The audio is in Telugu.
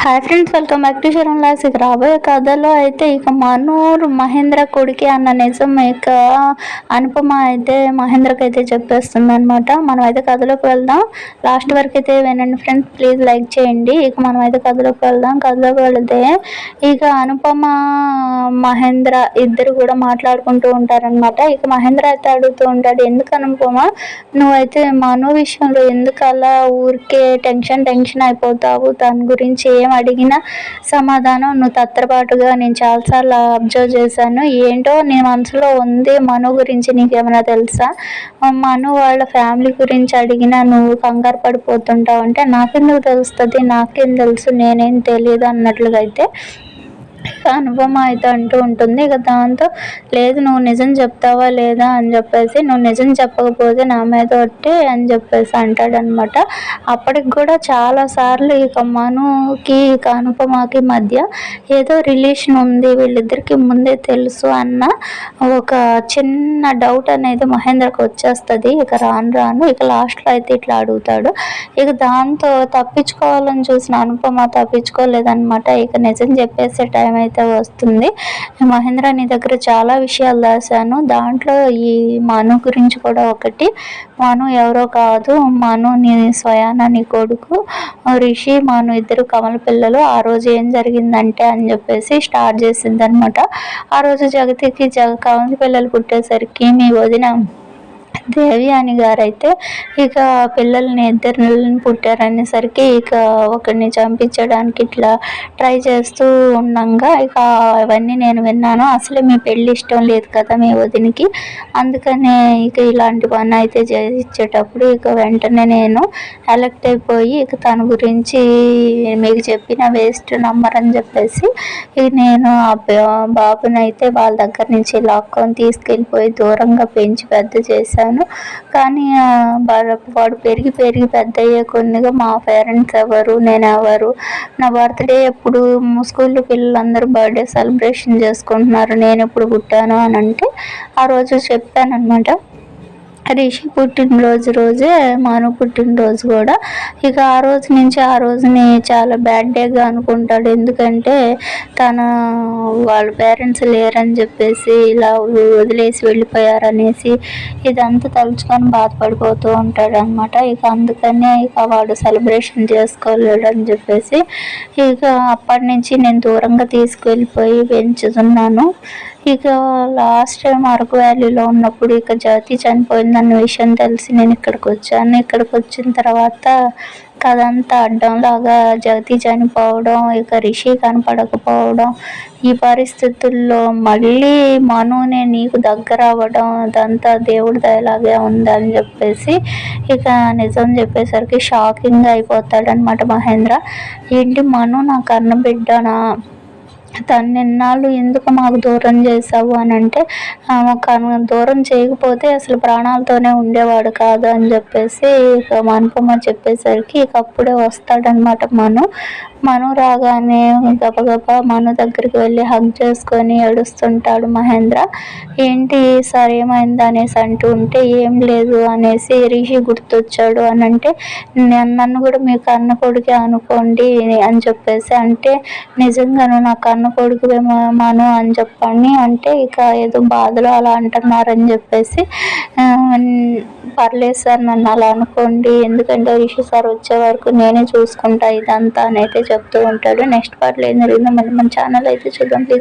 Hi friends welcome back to Sharan loss ఇక రాబోయే కథలో అయితే ఇక మనూరు మహేంద్ర కొడుకి అన్న నిజం ఇక అనుపమ అయితే మహేంద్రకి అయితే చెప్పేస్తుంది అనమాట మనం అయితే కథలోకి వెళ్దాం. లాస్ట్ వరకు అయితే వినండి ఫ్రెండ్స్ ప్లీజ్ లైక్ చేయండి. ఇక మనం అయితే కథలోకి వెళ్దాం. కథలోకి వెళితే ఇక అనుపమ మహేంద్ర ఇద్దరు కూడా మాట్లాడుకుంటూ ఉంటారనమాట ఇక మహేంద్ర అయితే అడుగుతూ ఉంటాడు ఎందుకు అనుపమ? నువ్వైతే మనో విషయంలో ఎందుకు అలా ఊరికే టెన్షన్ టెన్షన్ అయిపోతావు? దాని గురించి ఏం అడిగినా సమాధానం నువ్వు తత్రపాటుగా నేను చాలాసార్లు అబ్జర్వ్ చేశాను. ఏంటో నీ మనసులో ఉంది మను గురించి నీకేమైనా తెలుసా? మను వాళ్ళ ఫ్యామిలీ గురించి అడిగినా నువ్వు కంగారు పడిపోతుంటావు అంటే నాకెందుకు తెలుస్తుంది? నాకేం తెలుసు? నేనేం తెలియదు అన్నట్లుగా అయితే అనుపమ అయితే అంటూ ఉంటుంది. ఇక దాంతో లేదు నువ్వు నిజం చెప్తావా లేదా? అని చెప్పేసి నువ్వు నిజం చెప్పకపోతే నా మీద ఒట్టి అని చెప్పేసి అంటాడనమాట. అప్పటికి కూడా చాలాసార్లు ఇక మనుకి ఇక అనుపమకి మధ్య ఏదో రిలేషన్ ఉంది వీళ్ళిద్దరికి ముందే తెలుసు అన్న ఒక చిన్న డౌట్ అనేది మహేంద్రకు వచ్చేస్తుంది. ఇక రాను రాను ఇక లాస్ట్లో అయితే ఇట్లా అడుగుతాడు. ఇక దాంతో తప్పించుకోవాలని చూసిన అనుపమ తప్పించుకోలేదన్నమాట ఇక నిజం చెప్పేసే టైం అయితే అయితే వస్తుంది. మహేంద్ర నీ దగ్గర చాలా విషయాలు రాశాను. దాంట్లో ఈ మను గురించి కూడా ఒకటి. మను ఎవరో కాదు. మను నీ స్వయాన నీ కొడుకు. రిషి మను ఇద్దరు కమల పిల్లలు. ఆ రోజు ఏం జరిగిందంటే అని చెప్పేసి స్టార్ట్ చేసింది అనమాట ఆ రోజు జగతికి జగ కమల పిల్లలు పుట్టేసరికి మీ వదిన దేవి అని గారైతే ఇక పిల్లల్ని ఇద్దరిని పుట్టారనేసరికి ఇక ఒకరిని చంపించడానికి ఇట్లా ట్రై చేస్తూ ఉండగా ఇక అవన్నీ నేను విన్నాను. అసలే మీ పెళ్ళి ఇష్టం లేదు కదా మీ వదినికి. అందుకనే ఇక ఇలాంటి పని అయితే చేయించేటప్పుడు ఇక వెంటనే నేను ఎలక్ట్ అయిపోయి ఇక తన గురించి మీకు చెప్పిన వేస్ట్ నమ్మరని చెప్పేసి ఇక నేను ఆ బాబునైతే వాళ్ళ దగ్గర నుంచి లాక్కొని తీసుకెళ్ళిపోయి దూరంగా పెంచి పెద్ద చేశాను. చేశాను. కానీ వాడు పెరిగి పెరిగి పెద్ద అయ్యే కొద్దిగా మా పేరెంట్స్ ఎవరు నేను ఎవరు నా బర్త్డే ఎప్పుడు స్కూల్లో పిల్లలందరూ బర్త్డే సెలబ్రేషన్ చేసుకుంటున్నారు. నేను ఎప్పుడు పుట్టాను అని అంటే ఆ రోజు చెప్పాను అనమాట రిషి పుట్టినరోజు రోజే మాను పుట్టినరోజు కూడా. ఇక ఆ రోజు నుంచి ఆ రోజుని చాలా బ్యాడ్ డేగా అనుకుంటాడు. ఎందుకంటే తన వాళ్ళ పేరెంట్స్ లేరని చెప్పేసి ఇలా వదిలేసి వెళ్ళిపోయారనేసి ఇదంతా తలుచుకొని బాధపడిపోతూ ఉంటాడు అనమాట ఇక అందుకనే ఇక వాడు సెలబ్రేషన్ చేసుకోలేడు అని చెప్పేసి ఇక అప్పటి నుంచి నేను దూరంగా తీసుకువెళ్ళిపోయి పెంచుతున్నాను. ఇక లాస్ట్ టైం అరకు వ్యాలీలో ఉన్నప్పుడు ఇక జాతి చనిపోయిందన్న విషయం తెలిసి నేను ఇక్కడికి వచ్చాను. ఇక్కడికి వచ్చిన తర్వాత కదంతా అడ్డంలాగా జగతి చనిపోవడం ఇక రిషి కనపడకపోవడం ఈ పరిస్థితుల్లో మళ్ళీ మనునే నీకు దగ్గర అవ్వడం అదంతా దేవుడి దయలాగే ఉందని చెప్పేసి ఇక నిజం చెప్పేసరికి షాకింగ్ అయిపోతాడనమాట మహేంద్ర. ఏంటి మను నా కన్నబిడ్డనా తను ఇన్నాళ్ళు ఎందుకు మాకు దూరం చేసావు అని అంటే దూరం చేయకపోతే అసలు ప్రాణాలతోనే ఉండేవాడు కాదు అని చెప్పేసి ఇక మనపమ్మ చెప్పేసరికి ఇక అప్పుడే వస్తాడనమాట మను. మను రాగానే గబగబ మను దగ్గరికి వెళ్ళి హగ్ చేసుకొని ఏడుస్తుంటాడు మహేంద్ర. ఏంటి సార్ ఏమైంది అనేసి అంటూ ఉంటే ఏం లేదు అనేసి రిషి గుర్తొచ్చాడు అని అంటే నన్ను కూడా మీ కన్న కొడుకే అనుకోండి అని చెప్పేసి అంటే నిజంగాను నా కన్న కొడుకు మను అని చెప్పండి. అంటే ఇక ఏదో బాధలో అలా అంటున్నారని చెప్పేసి పర్లేదు సార్ నన్ను అలా అనుకోండి. ఎందుకంటే రిషి సార్ వచ్చే వరకు నేనే చూసుకుంటా. ఇదంతా అని అయితే చెప్తూ ఉంటాడు. నెక్స్ట్ పార్ట్లో ఏం జరిగిందో మళ్ళీ మన ఛానల్ అయితే చూద్దాం. ప్లీజ్